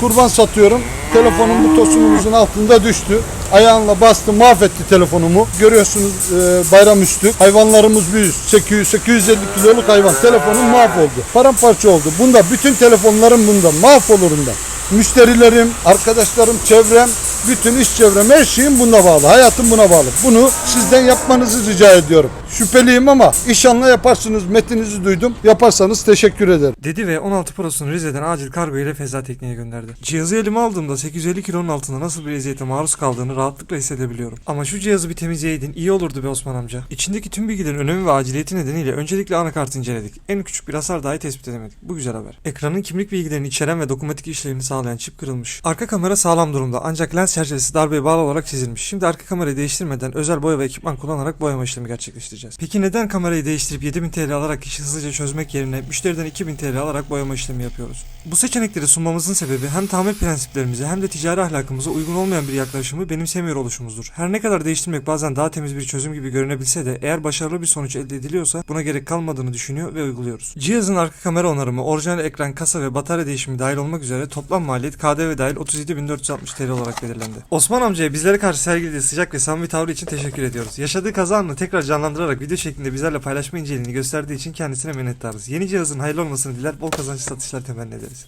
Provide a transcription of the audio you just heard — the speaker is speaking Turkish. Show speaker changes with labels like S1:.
S1: kurban satıyorum. Telefonum bu tosunumuzun altında düştü. Ayağımla bastı mahvetti telefonumu. Görüyorsunuz e, bayramüstü. Hayvanlarımız büyük. 800 850 kiloluk hayvan. Telefonum mahvoldu. Paramparça oldu. Bunda bütün telefonlarım bunda. Mahvolurum ben. Müşterilerim, arkadaşlarım, çevrem, bütün iş çevrem, her şeyim buna bağlı. Hayatım buna bağlı. Bunu sizden yapmanızı rica ediyorum. Şüpheliyim ama inşallah yaparsınız. Metinizi duydum. Yaparsanız teşekkür ederim.
S2: Dedi ve 16 Pro'sunu Rize'den acil kargo ile Feza Tekniğe gönderdi. Cihazı elime aldığımda 850 kilonun altında nasıl bir eziyete maruz kaldığını rahatlıkla hissedebiliyorum. Ama şu cihazı bir temizleyeydin iyi olurdu be Osman amca. İçindeki tüm bilgilerin önemi ve aciliyeti nedeniyle öncelikle anakartı inceledik. En küçük bir hasar dahi tespit edemedik. Bu güzel haber. Ekranın kimlik bilgilerini içeren ve dokunmatik işlevini sağlayan çip kırılmış. Arka kamera sağlam durumda ancak lens çerçevesi darbeye bağlı olarak çizilmiş. Şimdi arka kamerayı değiştirmeden özel boya ve ekipman kullanarak boyama işlemi gerçekleştireceğiz. Peki neden kamerayı değiştirip 7000 TL alarak işi hızlıca çözmek yerine müşteriden 2000 TL alarak boyama işlemi yapıyoruz? Bu seçenekleri sunmamızın sebebi hem tamir prensiplerimize hem de ticari ahlakımıza uygun olmayan bir yaklaşımı benimsemiyor oluşumuzdur. Her ne kadar değiştirmek bazen daha temiz bir çözüm gibi görünebilse de eğer başarılı bir sonuç elde ediliyorsa buna gerek kalmadığını düşünüyor ve uyguluyoruz. Cihazın arka kamera onarımı, orijinal ekran, kasa ve batarya değişimi dahil olmak üzere toplam maliyet KDV dahil 37.460 TL olarak belirlendi. Osman amcaya bizlere karşı sergilediği sıcak ve samimi tavrı için teşekkür ediyoruz. Yaşadığı kaza anını tekrar canlandırarak video şeklinde bizlerle paylaşma inceliğini gösterdiği için kendisine minnettarız. Yeni cihazın hayırlı olmasını diler, bol kazançlı satışlar temenni ederiz.